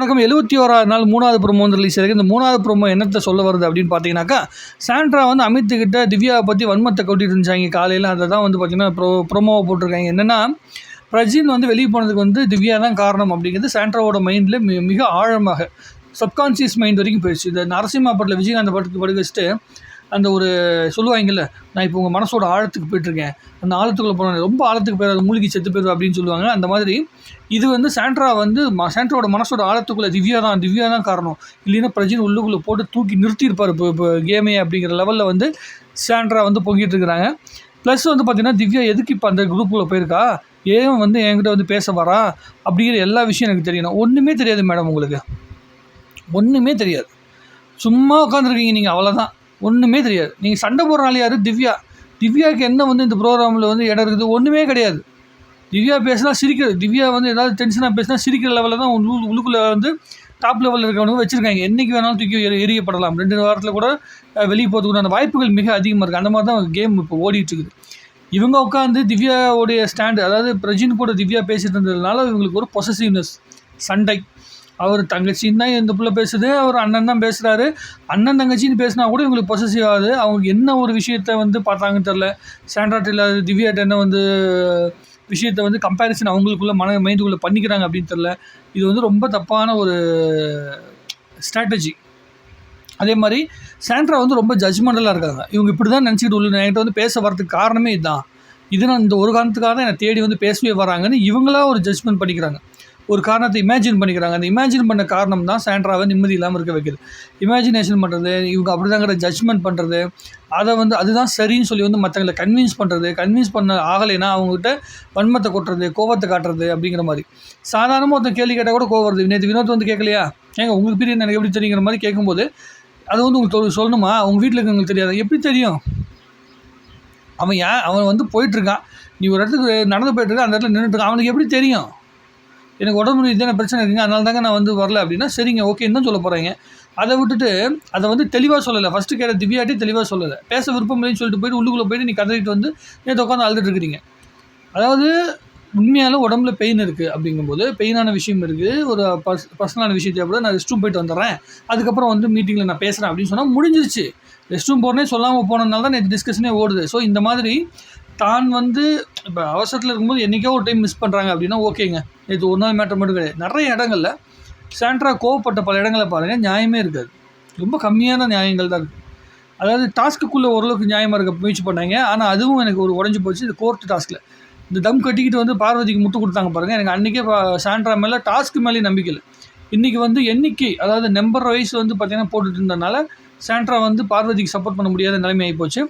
வணக்கம். எழுபத்தி ஓராவது நாள் மூணாவது ப்ரோமோ வந்து ரிலீஸ் ஆயிருக்கு இந்த மூணாவது ப்ரோமோ என்னத்தை சொல்ல வருது அப்படின்னு பார்த்தீங்கன்னாக்கா சாண்ட்ரா வந்து அமித் கிட்ட திவ்யாவை பற்றி வன்மத்தை கொட்டிட்டு இருந்தாங்க காலையில் அதை தான் வந்து பார்த்தீங்கன்னா ப்ரோ ப்ரோமோவை போட்டிருக்காங்க. என்னென்னா பிரஜின் வந்து வெளியே போனதுக்கு வந்து திவ்யா தான் காரணம் அப்படிங்கிறது சாண்ட்ராவோட மைண்டில் மி மிக ஆழமாக சப்கான்சியஸ் மைண்ட் வரைக்கும் போயிடுச்சு. இந்த நரசிம்மா படத்தில் விஜயகாந்த் படத்துக்கு படுக்க வச்சுட்டு அந்த ஒரு சொல்லுவாங்கல்ல நான் இப்போ உங்கள் மனசோட ஆழத்துக்கு போயிட்டுருக்கேன். அந்த ஆழத்துக்குள்ளே போனேன். ரொம்ப ஆழத்துக்கு போயிடாது மூழ்கி செத்து போயிடும் அப்படின்னு சொல்லுவாங்க. அந்த மாதிரி இது வந்து சாண்ட்ரா வந்து ம சாண்ட்ராவோட மனசோட ஆழத்துக்குள்ளே திவ்யா தான் திவ்யா தான் காரணம். இல்லைன்னா பிரஜின் உள்ளுக்குள்ளே போட்டு தூக்கி நிறுத்தியிருப்பார். இப்போ இப்போ கேமே அப்படிங்கிற லெவலில் வந்து சாண்ட்ரா வந்து பொங்கிட்டு இருக்கிறாங்க. ப்ளஸ் வந்து பார்த்திங்கன்னா திவ்யா எதுக்கு இப்போ அந்த குரூப்புக்குள்ளே போயிருக்கா? ஏன் வந்து என்கிட்ட வந்து பேச வரா? அப்படிங்கிற எல்லா விஷயம் எனக்கு தெரியணும். ஒன்றுமே தெரியாது மேடம் உங்களுக்கு. ஒன்றுமே தெரியாது. சும்மா உட்காந்துருக்கீங்க நீங்கள் அவ்வளோதான் ஒன்றுமே தெரியாது. நீங்கள் சண்டை போடுற யார்? திவ்யா. திவ்யாவுக்கு என்ன வந்து இந்த ப்ரோக்ராமில் வந்து இடம் இருக்குது? ஒன்றுமே கிடையாது. திவ்யா பேசினா சிரிக்கிறது. திவ்யா வந்து ஏதாவது டென்ஷனாக பேசினா சிரிக்கிற லெவலில் தான் உள்ளுக்குள்ளே வந்து டாப் லெவலில் இருக்கிறவங்க வச்சுருக்காங்க. என்றைக்கு வேணாலும் தூக்கி எரியப்படலாம் ரெண்டு வாரத்தில் கூட வெளியே வெளியே போகிறதுக்குண்டான வாய்ப்புகள் மிக அதிகமாக இருக்குது அந்த மாதிரி தான் கேம் இப்போ ஓடிட்டுருக்குது இவங்க உட்காந்து திவ்யாவுடைய ஸ்டாண்டு அதாவது பிரஜின் கூட திவ்யா பேசிட்டு இருந்ததுனால இவங்களுக்கு ஒரு பொசசிவ்னஸ் சண்டை. அவர் தங்கச்சின்னு தான் இந்த பிள்ளை பேசுது. அவர் அண்ணன் தான் பேசுகிறாரு அண்ணன் தங்கச்சின்னு பேசினா கூட இவங்களுக்கு பொசசிவ் ஆகுது. அவங்க என்ன ஒரு விஷயத்த வந்து பார்த்தாங்கன்னு தெரில சாண்ட்ராட்டில் திவ்யாட்ட என்ன வந்து விஷயத்தை வந்து கம்பேரிசன் அவங்களுக்குள்ளே மன மைண்டுக்குள்ளே பண்ணிக்கிறாங்க அப்படின்னு தெரில இது வந்து ரொம்ப தப்பான ஒரு ஸ்ட்ராட்டஜி அதே மாதிரி சாண்ட்ரா வந்து ரொம்ப ஜட்ஜ்மெண்டலாக இருக்காங்க. இவங்க இப்படி தான் நினச்சிக்கிட்டு உள்ள என்கிட்ட வந்து பேச வரதுக்கு காரணமே இதுதான் இது நான் இந்த ஒரு காரணத்துக்காக தான் என்னை தேடி வந்து பேசவே வராங்கன்னு இவங்களா ஒரு ஜட்ஜ்மெண்ட் பண்ணிக்கிறாங்க. ஒரு காரணத்தை இமேஜின் பண்ணிக்கிறாங்க. அந்த இமேஜின் பண்ண காரணம் தான் சாண்ட்ராவை நிம்மதி இல்லாமல் இருக்க வைக்குது. இமேஜினேஷன் பண்ணுறது இவங்க அப்படிதாங்கிற ஜட்ஜ்மெண்ட் பண்ணுறது அதை வந்து அதுதான் சரின்னு சொல்லி வந்து மற்றவங்களை கன்வின்ஸ் பண்ணுறது கன்வின்ஸ் பண்ண ஆகலைன்னா அவங்ககிட்ட வன்மத்தை கொட்டுறது கோபத்தை காட்டுறது அப்படிங்கிற மாதிரி. சாதாரணமாக ஒருத்தன் கேள்வி கேட்டால் கூட கோவம் வருது. நேற்று வினோத் வந்து கேட்கலையா? ஏங்க உங்களுக்கு பிரியாணி எனக்கு எப்படி தெரியுங்கிற மாதிரி கேட்கும்போது அது வந்து உங்களுக்கு சொல்லணுமா? உங்கள் வீட்டில் இருக்கவங்களுக்கு தெரியாது? எப்படி தெரியும்? அவன் ஏன் அவன் வந்து போயிட்டுருக்கான் நீ ஒரு இடத்துக்கு நடந்து போயிட்டுருக்கான் அந்த இடத்துல நின்றுட்டுருக்கான் அவனுக்கு எப்படி தெரியும்? எனக்கு உடம்பு ரீதியான பிரச்சனை இருக்குங்க அதனால தாங்க நான் வந்து வரல அப்படின்னா சரிங்க ஓகேன்னு தான் சொல்ல போகிறீங்க அதை விட்டுட்டு அதை வந்து தெளிவாக சொல்லலை. ஃபஸ்ட்டு கேட்ட திவ்யாட்டி தெளிவாக சொல்லலை. பேச விருப்பம் இல்லைன்னு சொல்லிட்டு போயிட்டு உள்ளுக்குள்ளே போயிட்டு நீ கதறிட்டு வந்து நேற்று உட்காந்து அழுதுட்டு இருக்கிறீங்க. அதாவது உண்மையால உடம்புல பெயின் இருக்குது அப்படிங்கும்போது பெயினான விஷயம் இருக்குது ஒரு பர்ஸ் பர்சனலான விஷயத்தை கூட நான் ரெஸ்ட் ரூம் போயிட்டு வந்துடுறேன். அதுக்கப்புறம் வந்து மீட்டிங்கில் நான் பேசுகிறேன் அப்படின்னு சொன்னால் முடிஞ்சிருச்சு. ரெஸ்ட் ரூம் போகிறனே சொல்லாமல் போனதுனால தான் நேற்று டிஸ்கஷனே ஓடுது. ஸோ இந்த மாதிரி தான் வந்து இப்போ அவசரத்தில் இருக்கும்போது என்றைக்கோ ஒரு டைம் மிஸ் பண்ணுறாங்க அப்படின்னா ஓகேங்க. நேற்று ஒரு நாள் மேட்டர் மட்டும் கிடையாது. நிறைய இடங்களில் சாண்ட்ரா கோவப்பட்ட பல இடங்களை பாருங்கள் நியாயமே இருக்காது. ரொம்ப கம்மியான நியாயங்கள் தான் இருக்குது அதாவது டாஸ்க்குள்ளே ஓரளவுக்கு நியாயமாக இருக்க முயற்சி பண்ணாங்க. ஆனால் அதுவும் எனக்கு ஒரு உடஞ்சி போச்சு. இந்த கோர்ட் டாஸ்கில் இந்த தம் கட்டிக்கிட்டு வந்து பார்வதிக்கு முட்டு கொடுத்தாங்க பாருங்கள் எனக்கு அன்றைக்கே சாண்ட்ரா மேலே டாஸ்க்கு மேலே நம்பிக்கை இல்லை. இன்றைக்கி வந்து எண்ணிக்கை அதாவது நம்பர் வைஸ் வந்து பார்த்திங்கன்னா போட்டுட்டு இருந்தனால சாண்ட்ரா வந்து பார்வதிக்கு சப்போர்ட் பண்ண முடியாத நிலைமை ஆகிப்போச்சு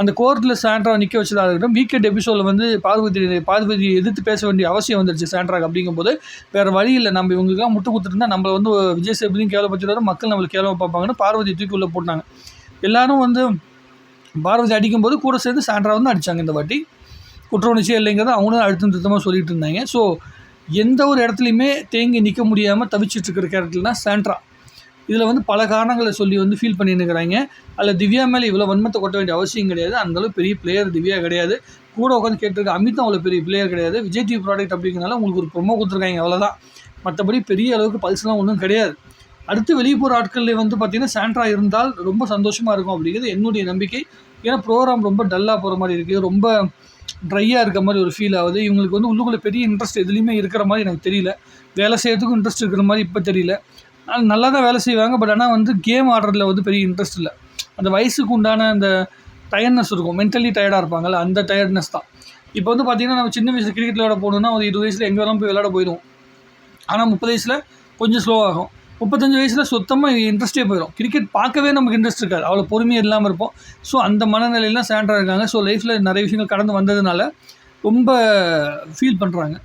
அந்த கோர்ட்டில் சாண்ட்ரா நிற்க வச்சதாக இருக்கட்டும் வீக்கெண்ட் எபிசோடில் வந்து பார்வதி பார்வதி எதிர்த்து பேச வேண்டிய அவசியம் வந்துருச்சு சாண்ட்ராக்கு அப்படிங்கும்போது. வேறு வழி இல்லை. நம்ம இவங்களுக்குலாம் முட்டு கொடுத்துருந்தா நம்மளை வந்து விஜய் சேபதியும் கேவலப்படுத்திடுவாரு மக்கள் நம்மளுக்கு கேவலமாக பார்ப்பாங்கன்னு பார்வதி தூக்கி உள்ளே போட்டாங்க. எல்லாரும் வந்து பார்வதி அடிக்கும்போது கூட சேர்ந்து சாண்ட்ரா வந்து அடித்தாங்க இந்த வாட்டி. குற்ற உணர்ச்சியே இல்லைங்கிறத அவங்களும் அழுத்தம் திருத்தமாக சொல்லிட்டு இருந்தாங்க. ஸோ எந்த ஒரு இடத்துலையுமே தேங்கி நிற்க முடியாமல் தவிச்சிட்டு இருக்கிற கேரக்டர்னா சாண்ட்ரா. இதில் வந்து பல காரணங்களை சொல்லி வந்து ஃபீல் பண்ணிருக்கிறாங்க அதில் திவ்யா மேலே இவ்வளோ வன்மத்தை கொட்ட வேண்டிய அவசியம் கிடையாது. அந்தளவு பெரிய பிளேயர் திவ்யா கிடையாது. கூட உட்காந்து கேட்டிருக்க அமித் அவ்வளோ பெரிய பிளேயர் கிடையாது. விஜய் டிவி ப்ராடக்ட் அப்படிங்கிறனால உங்களுக்கு ஒரு ப்ரொமோ கொடுத்துருக்காங்க அவ்வளோதான் மற்றபடி பெரிய அளவுக்கு பல்ஸ்லாம் ஒன்றும் கிடையாது. அடுத்து வெளியே போகிற ஆட்களில் வந்து பார்த்திங்கன்னா சாண்ட்ரா இருந்தால் ரொம்ப சந்தோஷமாக இருக்கும் அப்படிங்கிறது என்னுடைய நம்பிக்கை. ஏன்னா ப்ரோக்ராம் ரொம்ப டல்லாக போகிற மாதிரி இருக்குது ரொம்ப ட்ரையாக இருக்க மாதிரி ஒரு ஃபீல் ஆகுது. இவங்களுக்கு வந்து உள்ளுக்குள்ளே பெரிய இன்ட்ரெஸ்ட் எதுலேயுமே இருக்கிற மாதிரி எனக்கு தெரியல. வேலை செய்கிறதுக்கும் இன்ட்ரெஸ்ட் இருக்கிற மாதிரி இப்போ தெரியல. நல்லா தான் வேலை செய்வாங்க பட் ஆனால் வந்து கேம் ஆடுறதுல வந்து பெரிய இன்ட்ரெஸ்ட் இல்லை. அந்த வயசுக்கு உண்டான அந்த டயர்ட்னஸ் இருக்கும். மென்டலி டயர்டாக இருப்பாங்கல்ல அந்த டயர்ட்னஸ் தான். இப்போ வந்து பார்த்தீங்கன்னா நம்ம சின்ன வயசு கிரிக்கெட் விளையாட போகணுன்னா ஒரு இருபது வயசில் எங்கே வேணாலும் போய் விளையாட போயிடுவோம். ஆனால் முப்பது வயசில் கொஞ்சம் ஸ்லோ ஆகும். முப்பத்தஞ்சு வயசில் சுத்தமாக இன்ட்ரெஸ்ட்டே போயிடும். கிரிக்கெட் பார்க்கவே நமக்கு இன்ட்ரெஸ்ட் இருக்காது. அவ்வளோ பொறுமையாக இல்லாமல் இருப்போம். ஸோ அந்த மனநிலையெல்லாம் சேண்டாக இருக்காங்க. ஸோ லைஃப்பில் நிறைய விஷயங்கள் கடந்து வந்ததுனால ரொம்ப ஃபீல் பண்ணுறாங்க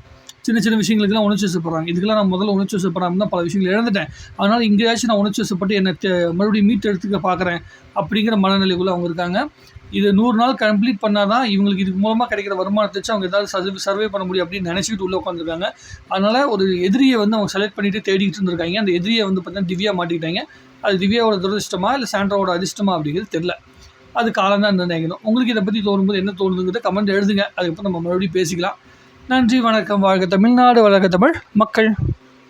சின்ன சின்ன விஷயங்களுக்குலாம் உணர்ச்சி வசப்படுறாங்க. இதுக்கெல்லாம் நான் முதல்ல உணர்ச்சி வசப்படாமல் தான் பல விஷயங்கள் இழந்துட்டேன். அதனால் இங்கேயாச்சும் நான் உணர்ச்சி வசப்பட்டு என்னை மறுபடியும் மீட் எடுத்துக்க பார்க்குறேன் அப்படிங்கிற மனநிலைக்குள்ளே அவங்க இருக்காங்க. இது நூறு நாள் கம்ப்ளீட் பண்ணால் தான் இவங்களுக்கு இதுக்கு மூலமாக கிடைக்கிற வருமானத்தை வச்சு அவங்க ஏதாவது சர்வே சர்வே பண்ண முடியும் அப்படின்னு நினச்சிக்கிட்டு உள்ளே உட்காந்துருக்காங்க அதனால் ஒரு எதிரியை வந்து அவங்க செலக்ட் பண்ணிட்டு தேடிக்கிட்டு இருந்திருக்காங்க. அந்த எதிரியை வந்து பார்த்தீங்கன்னா திவ்யா மாட்டிக்கிட்டாங்க. அது திவ்யாவோட துரதிஷ்டமா இல்லை சாண்ட்ராவோட அதிர்ஷ்டமா அப்படிங்கிறது தெரில அது காலம் தான் நினைக்கணும் உங்களுக்கு இதை பற்றி தோணும்போது என்ன தோணுதுங்கிறத கமெண்ட் எழுதுங்க. அதுக்கப்புறம் நம்ம மறுபடியும் பேசிக்கலாம். நன்றி வணக்கம். வாழ்க தமிழ்நாடு வளர்க தமிழ். மக்கள்